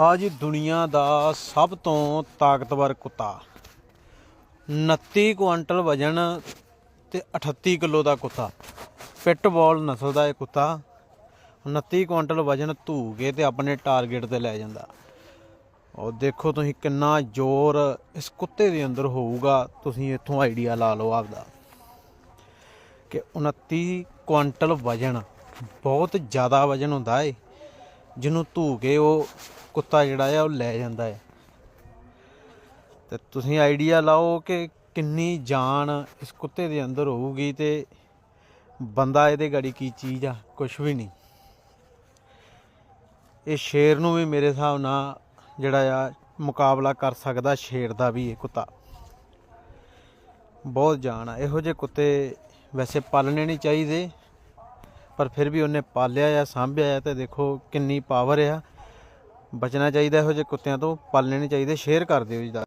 ਆ ਜੀ ਦੁਨੀਆ ਦਾ ਸਭ ਤੋਂ ਤਾਕਤਵਰ ਕੁੱਤਾ। 29 ਕੁਆਂਟਲ ਵਜਨ ਤੇ 38 ਕਿਲੋ ਦਾ ਕੁੱਤਾ। ਪਿਟਬੋਲ ਨਸਲ ਦਾ ਇਹ ਕੁੱਤਾ। 29 ਕੁਆਂਟਲ ਵਜਨ ਧੂ ਕੇ ਤੇ ਆਪਣੇ ਟਾਰਗੇਟ ਤੇ ਲੈ ਜਾਂਦਾ। ਉਹ ਦੇਖੋ ਤੁਸੀਂ ਕਿੰਨਾ ਜ਼ੋਰ ਇਸ ਕੁੱਤੇ ਦੇ ਅੰਦਰ ਹੋਊਗਾ। ਤੁਸੀਂ ਇੱਥੋਂ ਆਈਡੀਆ ਲਾ ਲਓ ਆਪਦਾ ਕਿ 29 ਕੁਆਂਟਲ ਵਜਨ ਬਹੁਤ ਜ਼ਿਆਦਾ ਵਜਨ ਹੁੰਦਾ ਏ। ਜਿਹਨੂੰ ਧੂ ਕੇ ਉਹ ਕੁੱਤਾ ਜਿਹੜਾ ਆ ਉਹ ਲੈ ਜਾਂਦਾ ਹੈ। ਤੇ ਤੁਸੀਂ ਆਈਡੀਆ ਲਾਓ ਕਿ ਕਿੰਨੀ ਜਾਨ ਇਸ ਕੁੱਤੇ ਦੇ ਅੰਦਰ ਹੋਊਗੀ ਤੇ ਬੰਦਾ ਇਹਦੇ ਗਾੜੀ ਕੀ ਚੀਜ਼ ਆ ਕੁਝ ਵੀ ਨਹੀਂ। ਇਹ ਸ਼ੇਰ ਨੂੰ ਵੀ ਮੇਰੇ ਹਿਸਾਬ ਨਾਲ ਜਿਹੜਾ ਆ ਮੁਕਾਬਲਾ ਕਰ ਸਕਦਾ, ਸ਼ੇਰ ਦਾ ਵੀ ਇਹ ਕੁੱਤਾ। ਬਹੁਤ ਜਾਨ ਆ। ਇਹੋ ਜਿਹੇ ਕੁੱਤੇ ਵੈਸੇ ਪਾਲਣੇ ਨਹੀਂ ਚਾਹੀਦੇ। ਪਰ ਫਿਰ ਵੀ ਉਹਨੇ ਪਾਲਿਆ ਆ, ਸਾਂਭਿਆ ਆ ਤੇ ਦੇਖੋ ਕਿੰਨੀ ਪਾਵਰ ਆ। ਬਚਣਾ ਚਾਹੀਦਾ ਇਹੋ ਜਿਹੇ ਕੁੱਤਿਆਂ ਤੋਂ, ਪਾਲਣੇ ਨਹੀਂ ਚਾਹੀਦੇ ਸ਼ੇਅਰ ਕਰ ਦਿਓ ਜੀ ਦਾ